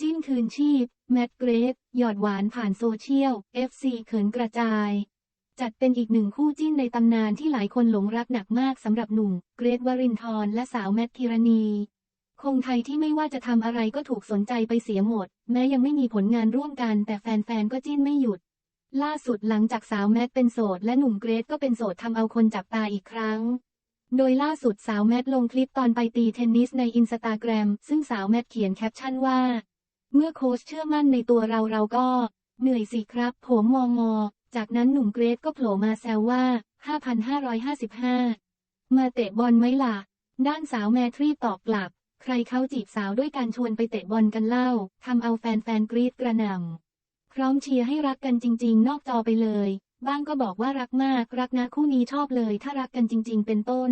จิ้นคืนชีพ แมตต์เกรฟหยอดหวานผ่านโซเชียล FC เขินกระจาย จัดเป็นอีกหนึ่งคู่จิ้นในตำนานที่หลายคนหลงรักหนักมากสำหรับหนุ่ม เกรทวรินทร์และสาวแมทธิรณี คงไทยที่ไม่ว่าจะทำอะไรก็ถูกสนใจไปเสียหมด แม้ยังไม่มีผลงานร่วมกันแต่แฟนๆ ก็จิ้นไม่หยุด ล่าสุดหลังจากสาวแมทเป็นโสดและหนุ่มเกรทก็เป็นโสดทำเอาคนจับตาอีกครั้งโดยล่าสุดสาวแมทลงคลิปตอนไปตีเทนนิสในอินสตาแกรม ซึ่งสาวแมทเขียนแคปชั่นว่า เมื่อโค้ชเชื่อมั่นในตัวเราเราก็ เหนื่อยสิครับ ผมมองอจากนั้นหนุ่มเกรทก็โผล่มาแซวว่า 5,555 มาเตะบอลไหมล่ะ ด้านสาวแมทรีตอบกลับ ใครเขาจีบสาวด้วยการชวนไปเตะบอลกันเล่า ทำเอาแฟนๆกรีดกระหน่ำ พร้อมเชียร์ให้รักกันจริง ๆ นอกจอไปเลย บ้างก็บอกว่ารักมาก รักนะคู่นี้ชอบเลย ถ้ารักกันจริง ๆ เป็นต้น